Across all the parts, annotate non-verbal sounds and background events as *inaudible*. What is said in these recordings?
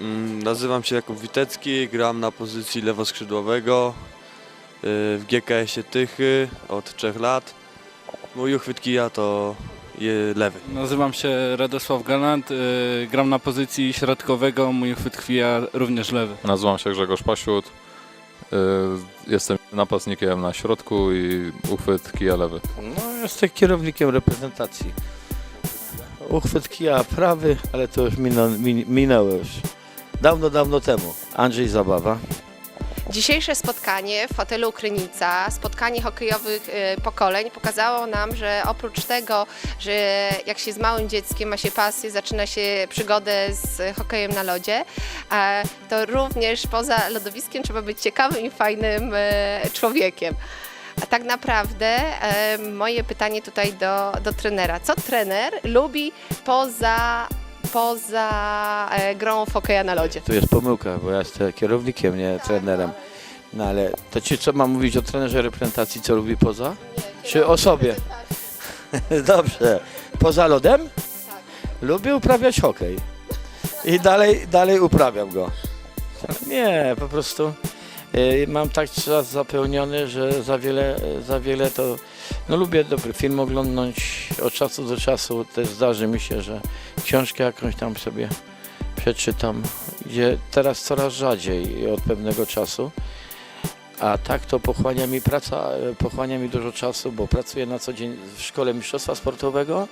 Mm, Nazywam się Jakub Witecki, gram na pozycji lewoskrzydłowego y, w GKS-ie Tychy od 3 lat. Mój uchwyt kija to je- lewy. Nazywam się Radosław Galant, y, gram na pozycji środkowego, mój chwyt chwija również lewy. Nazywam się Grzegorz Pasiut. y, Jestem napastnikiem na środku i uchwyt kija lewy. No, jestem kierownikiem reprezentacji. Uchwyt kija prawy, ale to już minął, min, minęło już. Dawno, dawno temu. Andrzej Zabawa. Dzisiejsze spotkanie w hotelu Krynica, spotkanie hokejowych e, pokoleń pokazało nam, że oprócz tego, że jak się z małym dzieckiem ma się pasję, zaczyna się przygodę z hokejem na lodzie, to również poza lodowiskiem trzeba być ciekawym i fajnym e, człowiekiem. A tak naprawdę e, moje pytanie tutaj do, do trenera. Co trener lubi poza, poza e, grą w hokeja na lodzie? Tu jest pomyłka, bo ja jestem kierownikiem, nie trenerem. No ale to ci co mam mówić o trenerze reprezentacji, co lubi poza? Czy o sobie? *laughs* Dobrze. Poza lodem? Lubię uprawiać hokej. I dalej, dalej uprawiam go. Nie, po prostu y, mam tak czas zapełniony, że za wiele, za wiele to... No lubię dobry film oglądnąć. Od czasu do czasu też zdarzy mi się, że książkę jakąś tam sobie przeczytam. Gdzie teraz coraz rzadziej od pewnego czasu. A tak to pochłania mi praca, pochłania mi dużo czasu, bo pracuję na co dzień w szkole mistrzostwa sportowego,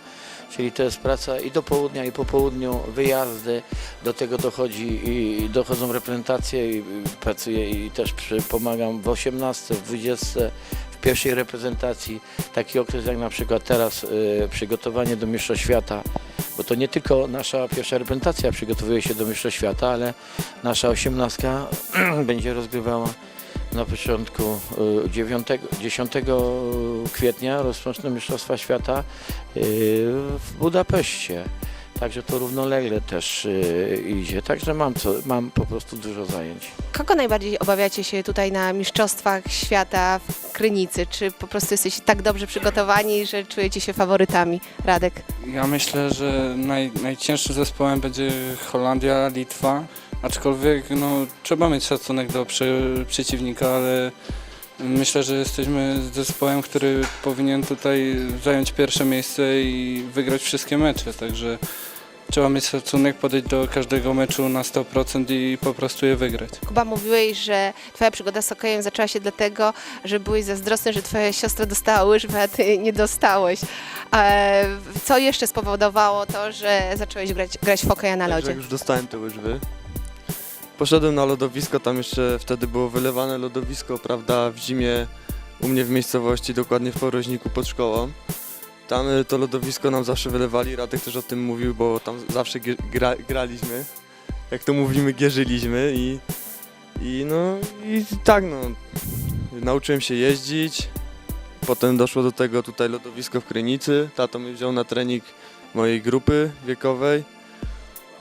czyli to jest praca i do południa, i po południu, wyjazdy, do tego dochodzi i dochodzą reprezentacje i pracuję i też przy, pomagam w 18, w 20, w pierwszej reprezentacji. Taki okres jak na przykład teraz y, przygotowanie do Mistrzostw Świata, bo to nie tylko nasza pierwsza reprezentacja przygotowuje się do Mistrzostw Świata, ale nasza osiemnastka *clears throat* będzie rozgrywała na początku y, 9, 10 kwietnia rozpoczną Mistrzostwa Świata y, w Budapeszcie. Także to równolegle też y, idzie. Także mam, co, mam po prostu dużo zajęć. Kogo najbardziej obawiacie się tutaj na Mistrzostwach Świata w Krynicy? Czy po prostu jesteście tak dobrze przygotowani, że czujecie się faworytami? Radek? Ja myślę, że naj, najcięższym zespołem będzie Holandia, Litwa, aczkolwiek no, trzeba mieć szacunek do przy, przeciwnika, ale myślę, że jesteśmy zespołem, który powinien tutaj zająć pierwsze miejsce i wygrać wszystkie mecze, także trzeba mieć szacunek, podejść do każdego meczu na 100% i po prostu je wygrać. Kuba, mówiłeś, że twoja przygoda z hokejem zaczęła się dlatego, że byłeś zazdrosny, że twoja siostra dostała łyżwy, a ty nie dostałeś. E, Co jeszcze spowodowało to, że zacząłeś grać, grać w hokeja na Także lodzie? jak już dostałem te łyżwy, poszedłem na lodowisko, tam jeszcze wtedy było wylewane lodowisko, prawda, w zimie u mnie w miejscowości, dokładnie w Poroźniku pod szkołą. Tam to lodowisko nam zawsze wylewali, Radek też o tym mówił, bo tam zawsze gra, graliśmy, jak to mówimy, gierzyliśmy i, i no i tak no, nauczyłem się jeździć, potem doszło do tego tutaj lodowisko w Krynicy, tato mnie wziął na trening mojej grupy wiekowej.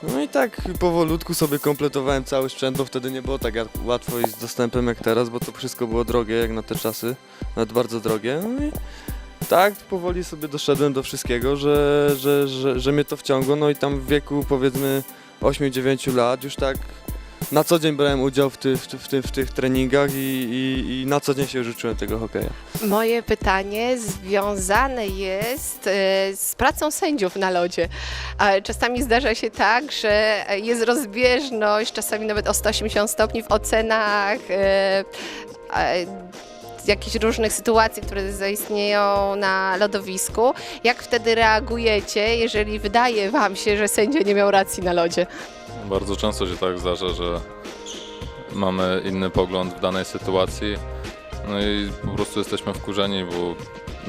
No i tak powolutku sobie kompletowałem cały sprzęt, bo wtedy nie było tak łatwo i z dostępem jak teraz, bo to wszystko było drogie jak na te czasy, nawet bardzo drogie. No i tak powoli sobie doszedłem do wszystkiego, że, że, że, że mnie to wciągło. No i tam w wieku powiedzmy 8-9 lat już tak na co dzień brałem udział w, ty, w, w, w tych treningach i, i, i na co dzień się już uczyłem tego hokeja. Moje pytanie związane jest e, z pracą sędziów na lodzie. Czasami zdarza się tak, że jest rozbieżność, czasami nawet o 180 stopni w ocenach e, jakichś różnych sytuacji, które zaistnieją na lodowisku. Jak wtedy reagujecie, jeżeli wydaje Wam się, że sędzia nie miał racji na lodzie? Bardzo często się tak zdarza, że mamy inny pogląd w danej sytuacji. No i po prostu jesteśmy wkurzeni, bo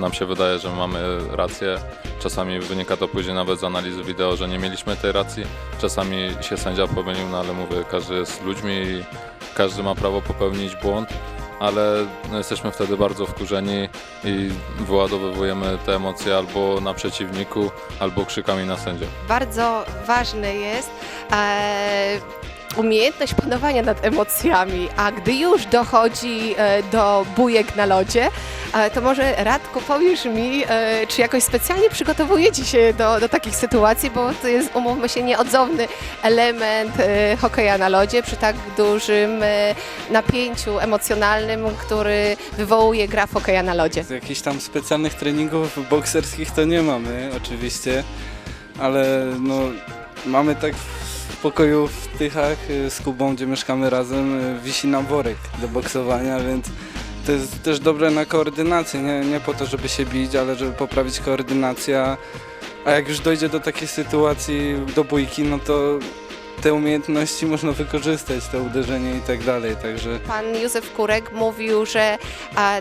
nam się wydaje, że mamy rację. Czasami wynika to później nawet z analizy wideo, że nie mieliśmy tej racji. Czasami się sędzia pomylił, no ale mówię, każdy jest ludźmi i każdy ma prawo popełnić błąd, ale no, jesteśmy wtedy bardzo wkurzeni i wyładowujemy te emocje albo na przeciwniku, albo krzykami na sędzię. bardzo ważne jest, e, umiejętność panowania nad emocjami, a gdy już dochodzi e, do bujek na lodzie, e, to może Radku powiesz mi, e, czy jakoś specjalnie przygotowujecie się do, do takich sytuacji, bo to jest, umówmy się, nieodzowny element hokeja na lodzie przy tak dużym napięciu emocjonalnym, który wywołuje gra w hokeja na lodzie. Z jakichś tam specjalnych treningów bokserskich to nie mamy oczywiście, ale no mamy tak pokoju w Tychach y, z Kubą, gdzie mieszkamy razem, y, wisi nam worek do boksowania, więc to jest też dobre na koordynację, nie, nie po to, żeby się bić, ale żeby poprawić koordynację, a- a jak już dojdzie do takiej sytuacji, do bójki, no to te umiejętności można wykorzystać, to uderzenie i tak dalej, także... Pan Józef Kurek mówił, że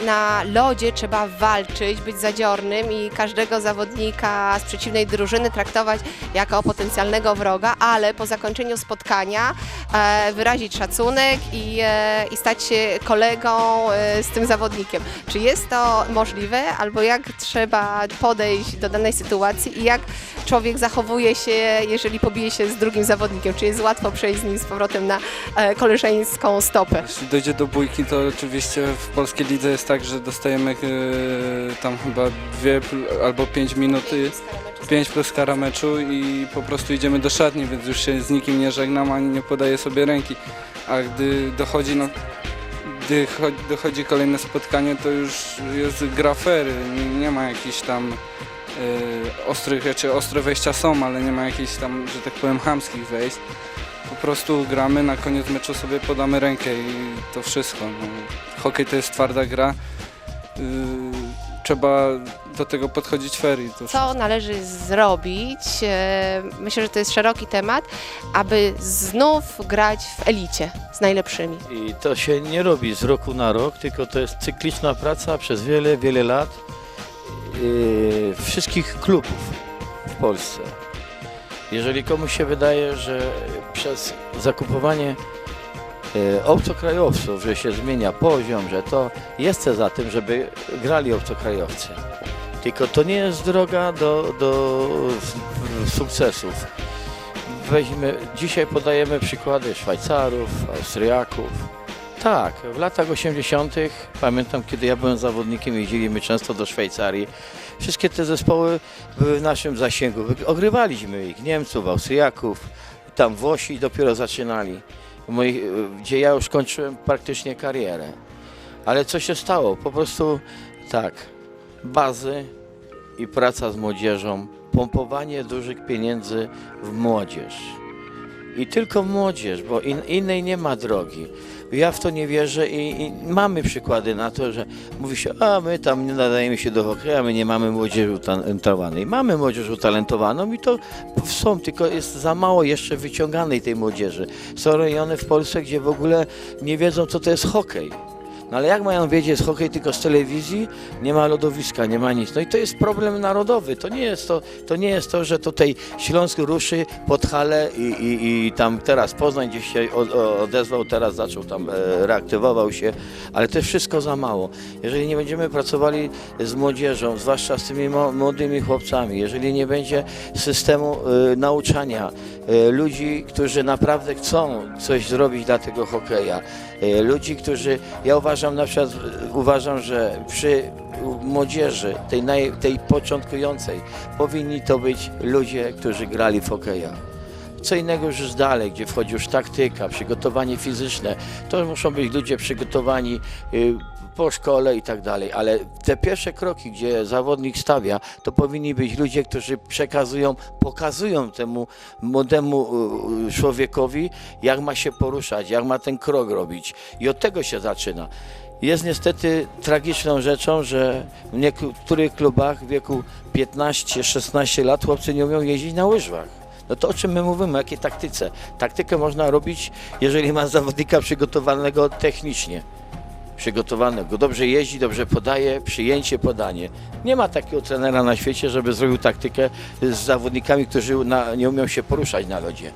na lodzie trzeba walczyć, być zadziornym i każdego zawodnika z przeciwnej drużyny traktować jako potencjalnego wroga, ale po zakończeniu spotkania e, wyrazić szacunek i, e, i stać się kolegą e, z tym zawodnikiem. Czy jest to możliwe, albo jak trzeba podejść do danej sytuacji i jak człowiek zachowuje się, jeżeli pobije się z drugim zawodnikiem? Czy jest łatwo przejść z nim z powrotem na e, koleżeńską stopę? Jeśli dojdzie do bójki, to oczywiście w polskiej lidze jest tak, że dostajemy e, tam chyba dwie albo pięć minut, y, pięć plus kara meczu i po prostu idziemy do szatni, więc już się z nikim nie żegnam ani nie podaję sobie ręki. A gdy dochodzi no, gdy cho- dochodzi kolejne spotkanie, to już jest gra fair, nie, ma jakichś tam e, ostrych rzeczy, ostre wejścia są, ale nie ma jakichś tam, że tak powiem, chamskich wejść. Po prostu gramy, na koniec meczu sobie podamy rękę i to wszystko. No. Hokej to jest twarda gra. Yy, trzeba do tego podchodzić fair. Co należy zrobić? e, Myślę, że to jest szeroki temat, aby znów grać w elicie z najlepszymi. I to się nie robi z roku na rok, tylko to jest cykliczna praca przez wiele, wiele lat yy, wszystkich klubów w Polsce. Jeżeli komuś się wydaje, że przez zakupowanie yy, obcokrajowców, że się zmienia poziom, że to jestem za tym, żeby grali obcokrajowcy. Tylko to nie jest droga do, do sukcesów. Weźmy, dzisiaj podajemy przykłady Szwajcarów, Austriaków. Tak, w latach 80. pamiętam, kiedy ja byłem zawodnikiem, jeździliśmy często do Szwajcarii. Wszystkie te zespoły były w naszym zasięgu. Ogrywaliśmy ich, Niemców, Austriaków, tam Włosi dopiero zaczynali, moi, gdzie ja już kończyłem praktycznie karierę. Ale co się stało? Po prostu tak, bazy i praca z młodzieżą, pompowanie dużych pieniędzy w młodzież. I tylko młodzież, bo in, innej nie ma drogi. Ja w to nie wierzę i, i mamy przykłady na to, że mówi się, a my tam nie nadajemy się do hokeja, my nie mamy młodzieży utalentowanej. Mamy młodzież utalentowaną i to są, tylko jest za mało jeszcze wyciąganej tej młodzieży. Są rejony w Polsce, gdzie w ogóle nie wiedzą, co to jest hokej. No ale jak mają wiedzieć, jest hokej tylko z telewizji, nie ma lodowiska, nie ma nic. No i to jest problem narodowy. To nie jest to, to, nie jest to że tutaj Śląsk ruszy pod halę i, i, i tam teraz Poznań gdzieś się odezwał, teraz zaczął tam, e, reaktywował się, ale to jest wszystko za mało. Jeżeli nie będziemy pracowali z młodzieżą, zwłaszcza z tymi młodymi chłopcami, jeżeli nie będzie systemu e, nauczania e, ludzi, którzy naprawdę chcą coś zrobić dla tego hokeja, ludzi, którzy, ja uważam na przykład, uważam, że przy młodzieży, tej, naj, tej początkującej, powinni to być ludzie, którzy grali w hokeja. Co innego już dalej, gdzie wchodzi już taktyka, przygotowanie fizyczne. To muszą być ludzie przygotowani y, po szkole i tak dalej, ale te pierwsze kroki, gdzie zawodnik stawia, to powinni być ludzie, którzy przekazują, pokazują temu młodemu y, y, człowiekowi, jak ma się poruszać, jak ma ten krok robić. I od tego się zaczyna. Jest niestety tragiczną rzeczą, że w niektórych klubach w wieku 15-16 lat chłopcy nie umieją jeździć na łyżwach. No to o czym my mówimy, o jakiej taktyce? Taktykę można robić, jeżeli ma zawodnika przygotowanego technicznie. Przygotowanego, dobrze jeździ, dobrze podaje, przyjęcie, podanie. Nie ma takiego trenera na świecie, żeby zrobił taktykę z zawodnikami, którzy na, nie umią się poruszać na lodzie.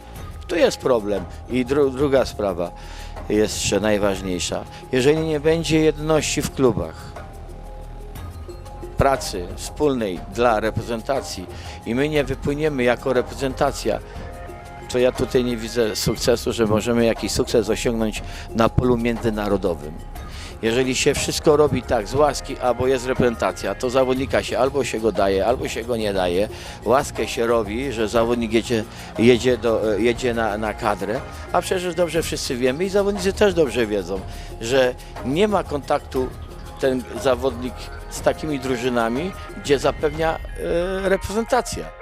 Tu jest problem. I dru, druga sprawa jeszcze najważniejsza. Jeżeli nie będzie jedności w klubach, pracy wspólnej dla reprezentacji i my nie wypłyniemy jako reprezentacja to ja tutaj nie widzę sukcesu, że możemy jakiś sukces osiągnąć na polu międzynarodowym. Jeżeli się wszystko robi tak z łaski, albo jest reprezentacja, to zawodnika się albo się go daje, albo się go nie daje. Łaskę się robi, że zawodnik jedzie, jedzie, do, jedzie na, na kadrę, a przecież dobrze wszyscy wiemy i zawodnicy też dobrze wiedzą, że nie ma kontaktu ten zawodnik z takimi drużynami, gdzie zapewnia e, reprezentacja.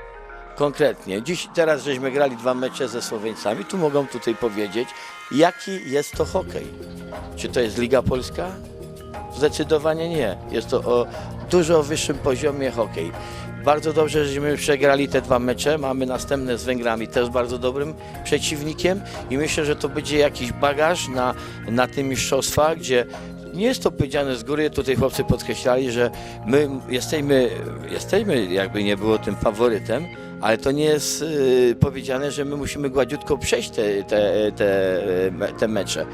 Konkretnie. Dziś, teraz żeśmy grali dwa mecze ze Słoweńcami, tu mogą tutaj powiedzieć, jaki jest to hokej. Czy to jest Liga Polska? Zdecydowanie nie. Jest to o dużo wyższym poziomie hokej. Bardzo dobrze, żeśmy przegrali te dwa mecze. Mamy następne z Węgrami, też bardzo dobrym przeciwnikiem i myślę, że to będzie jakiś bagaż na, na tym mistrzostwach, gdzie nie jest to powiedziane z góry, tutaj chłopcy podkreślali, że my jesteśmy, jesteśmy jakby nie było tym faworytem, ale to nie jest y, powiedziane, że my musimy gładziutko przejść te, te, te, te mecze.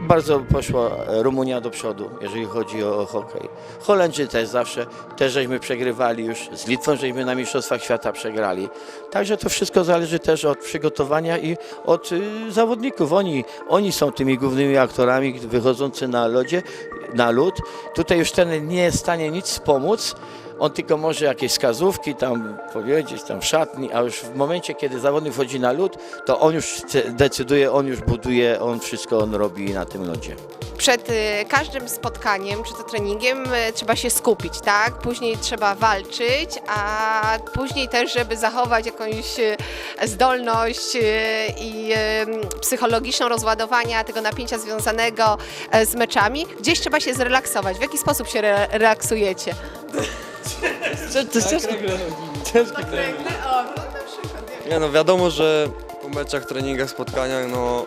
Bardzo poszła Rumunia do przodu, jeżeli chodzi o, o hokej. Holendrzy też zawsze, też żeśmy przegrywali już, z Litwą żeśmy na Mistrzostwach Świata przegrali. Także to wszystko zależy też od przygotowania i od y, zawodników. Oni, oni są tymi głównymi aktorami wychodzący na lodzie, na lód. Tutaj już ten nie jest w stanie nic pomóc. On tylko może jakieś wskazówki tam powiedzieć, tam w szatni, a już w momencie, kiedy zawodnik wchodzi na lód, to on już decyduje, on już buduje, on wszystko on robi na tym lodzie. Przed y, każdym spotkaniem, czy to treningiem, y, trzeba się skupić, tak? Później trzeba walczyć, a później też, żeby zachować jakąś y, zdolność i psychologiczną rozładowania tego napięcia związanego e, z meczami, gdzieś trzeba się zrelaksować. W jaki sposób się *laughs* re- relaksujecie? Nie no, wiadomo, że po meczach, treningach, spotkaniach, no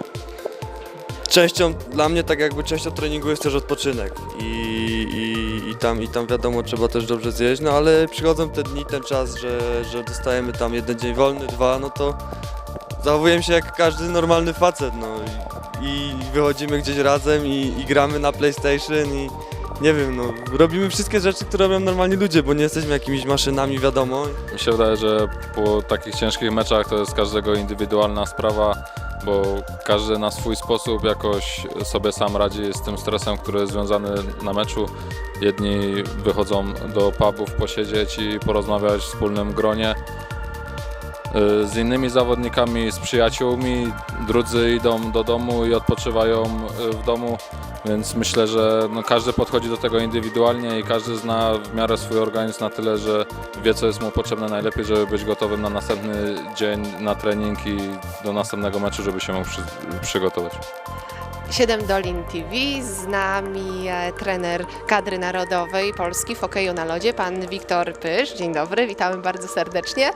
częścią, dla mnie tak jakby częścią treningu jest też odpoczynek. I, i, i, tam, i tam wiadomo trzeba też dobrze zjeść, no ale przychodzą te dni, ten czas, że, że dostajemy tam jeden dzień wolny, dwa, no to zachowujemy się jak każdy normalny facet, no. I, i wychodzimy gdzieś razem i, i gramy na PlayStation i nie wiem, no robimy wszystkie rzeczy, które robią normalni ludzie, bo nie jesteśmy jakimiś maszynami, wiadomo, Mi się wydaje, że po takich ciężkich meczach to jest każdego indywidualna sprawa, bo każdy na swój sposób jakoś sobie sam radzi z tym stresem, który jest związany na meczu. Jedni wychodzą do pubów posiedzieć i porozmawiać w wspólnym gronie y, z innymi zawodnikami, z przyjaciółmi, drudzy idą do domu i odpoczywają y, w domu, więc myślę, że no każdy podchodzi do tego indywidualnie i każdy zna w miarę swój organizm na tyle, że wie co jest mu potrzebne najlepiej, żeby być gotowym na następny dzień, na trening i do następnego meczu, żeby się mógł przy, przygotować. 7 Dolin TV, z nami e, trener kadry narodowej Polski w hokeju na lodzie, pan Wiktor Pysz. Dzień dobry, witamy bardzo serdecznie.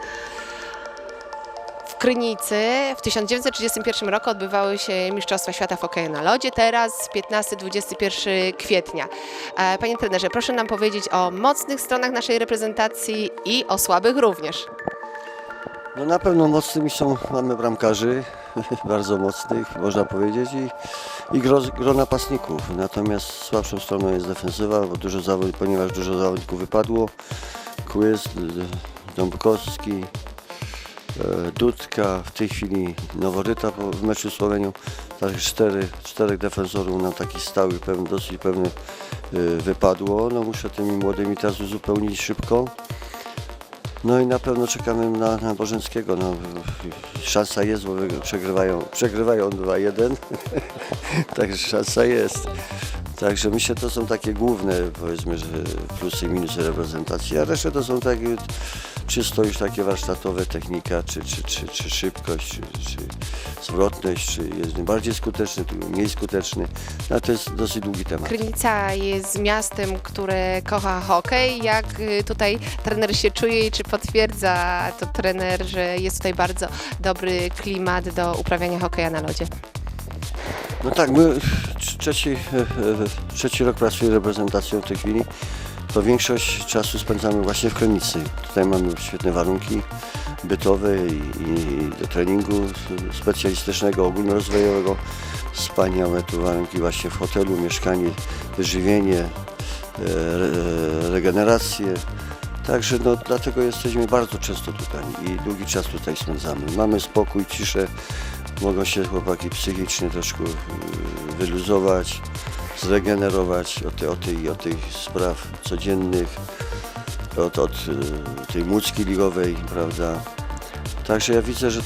Krynicy w 1931 roku odbywały się Mistrzostwa Świata w hokeju na lodzie, teraz 15-21 kwietnia. E, Panie trenerze, proszę nam powiedzieć o mocnych stronach naszej reprezentacji i o słabych również. No na pewno mocnymi są, mamy bramkarzy, *laughs* bardzo mocnych można powiedzieć i, i gro, gro napastników. Natomiast słabszą stroną jest defensywa, bo dużo zawod, ponieważ dużo zawodników wypadło. Kłys, Dąbrkowski, e, Dudka, w tej chwili Noworyta w meczu z Słowenią. Także cztery, czterech defensorów nam taki stały, pewny, dosyć pewny e, wypadło. No muszę tymi młodymi teraz uzupełnić szybko. No i na pewno czekamy na, na Bożenckiego. No, szansa jest, bo przegrywają, przegrywają 2-1, *laughs* także szansa jest. Także myślę, to są takie główne, powiedzmy, że plusy i minusy reprezentacji, a resztę to są takie czysto już takie warsztatowe, technika, czy, czy, czy, czy szybkość, czy, czy zwrotność, czy jest bardziej skuteczny, czy mniej skuteczny. No to jest dosyć długi temat. Krynica jest miastem, które kocha hokej. Jak y, tutaj trener się czuje i czy potwierdza to trener, że jest tutaj bardzo dobry klimat do uprawiania hokeja na lodzie? No tak, my trzeci, trzeci rok pracuję reprezentacją w tej chwili. To większość czasu spędzamy właśnie w Krynicy. Tutaj mamy świetne warunki bytowe i, i do treningu specjalistycznego, ogólnorozwojowego. Wspaniałe tu warunki właśnie w hotelu, mieszkanie, wyżywienie, e, re- regenerację. Także no, dlatego jesteśmy bardzo często tutaj i długi czas tutaj spędzamy. Mamy spokój, ciszę, mogą się chłopaki psychicznie troszkę yy, wyluzować, zregenerować od, od, tej, od tych spraw codziennych, od, od yy, tej mucki ligowej, prawda. Także ja widzę, że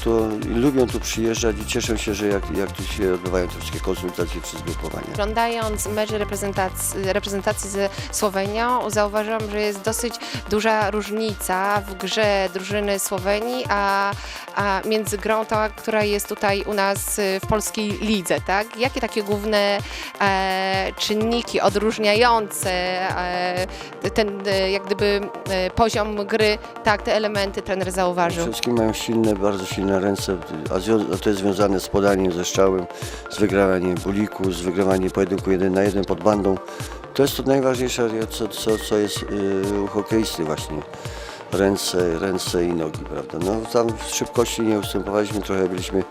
i lubią tu przyjeżdżać i cieszę się, że jak, jak tu się odbywają te wszystkie konsultacje czy zgrupowania. Oglądając mecz reprezentacji, reprezentacji ze Słowenią, zauważyłam, że jest dosyć duża różnica w grze drużyny Słowenii, a, a między grą tą, która jest tutaj u nas w polskiej lidze, tak? Jakie takie główne e, czynniki odróżniające e, ten e, jak gdyby e, poziom gry, tak, te elementy trener zauważył? wszystkim mają silne, bardzo silne ręce, a, to jest związane z podaniem, ze strzałem, z wygrawaniem buliku, z wygrywaniem pojedynku jeden na jeden pod bandą. To jest to najważniejsze, co, co, co jest yy, u hokeisty właśnie. Ręce, ręce i nogi, prawda? No tam w szybkości nie ustępowaliśmy, trochę byliśmy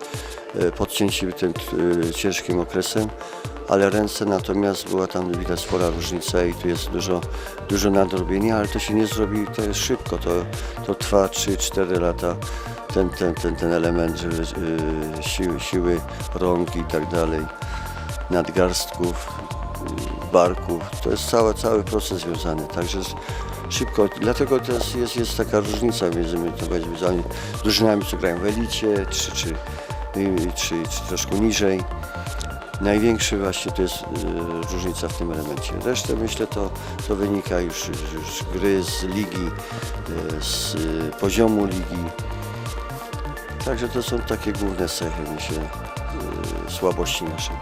e, podcięci tym e, ciężkim okresem, ale ręce natomiast była tam widać spora różnica i tu jest dużo, dużo nadrobienia, ale to się nie zrobi, to jest szybko, to, to trwa 3-4 lata, ten, ten, ten, ten element że, y, siły, siły rąk i tak dalej, nadgarstków, y, barków, to jest cały, cały proces związany, także szybko, dlatego też jest, jest taka różnica między to powiedzmy, drużynami, co grają w elicie, czy, czy, y, czy, czy troszkę niżej. Największy właśnie to jest y, różnica w tym elemencie. Resztę myślę to, to wynika już, już gry z ligi, y, z y, poziomu ligi. Także to są takie główne cechy, myślę, y, słabości naszej.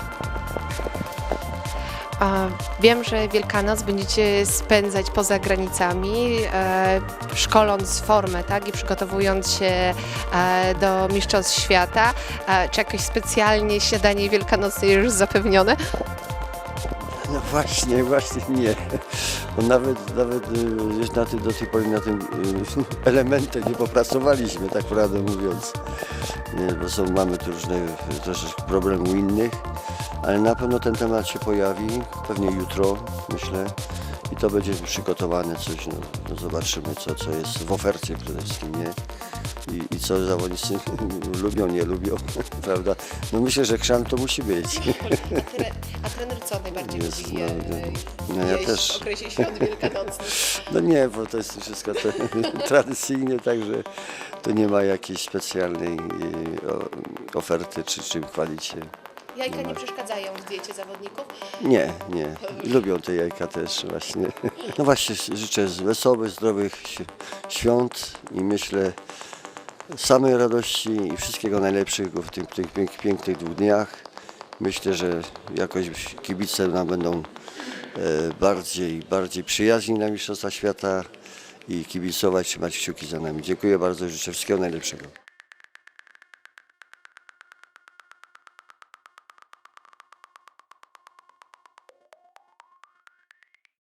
A Wiem, że Wielkanoc będziecie spędzać poza granicami, e, szkoląc formę tak, i przygotowując się e, do Mistrzostw Świata. E, czy jakieś specjalnie śniadanie wielkanocne już zapewnione? No właśnie, właśnie nie. Bo nawet, nawet y, już na tym, do tej pory na tym y, *laughs* elementem nie popracowaliśmy, tak prawdę mówiąc. Bo są, mamy tu różne y, troszeczkę problemów innych, ale na pewno ten temat się pojawi, pewnie jutro, myślę. I to będzie przygotowane coś, no, no zobaczymy co, co jest w ofercie przede wszystkim, nie? I, I co zawodnicy *laughs* lubią, nie lubią, *laughs* prawda? No myślę, że chrzan to musi być. *laughs* A trener co najbardziej Jest, lubi no, e, no, no ja jeść też. w okresie świąt wielkanocnych? No nie, bo to jest wszystko te, tradycyjnie, także tu nie ma jakiejś specjalnej o, oferty czy czym chwalić się. Jajka nie przeszkadzają w diecie zawodników? Nie, nie. Lubią te jajka też właśnie. No właśnie, życzę wesołych, zdrowych świ- świąt i myślę samej radości i wszystkiego najlepszego w tych, tych pięk- pięknych dwóch dniach. Myślę, że jakoś kibice nam będą e, bardziej, bardziej przyjaźni na Mistrzostwa Świata i kibicować, trzymać kciuki za nami. Dziękuję bardzo i życzę wszystkiego najlepszego.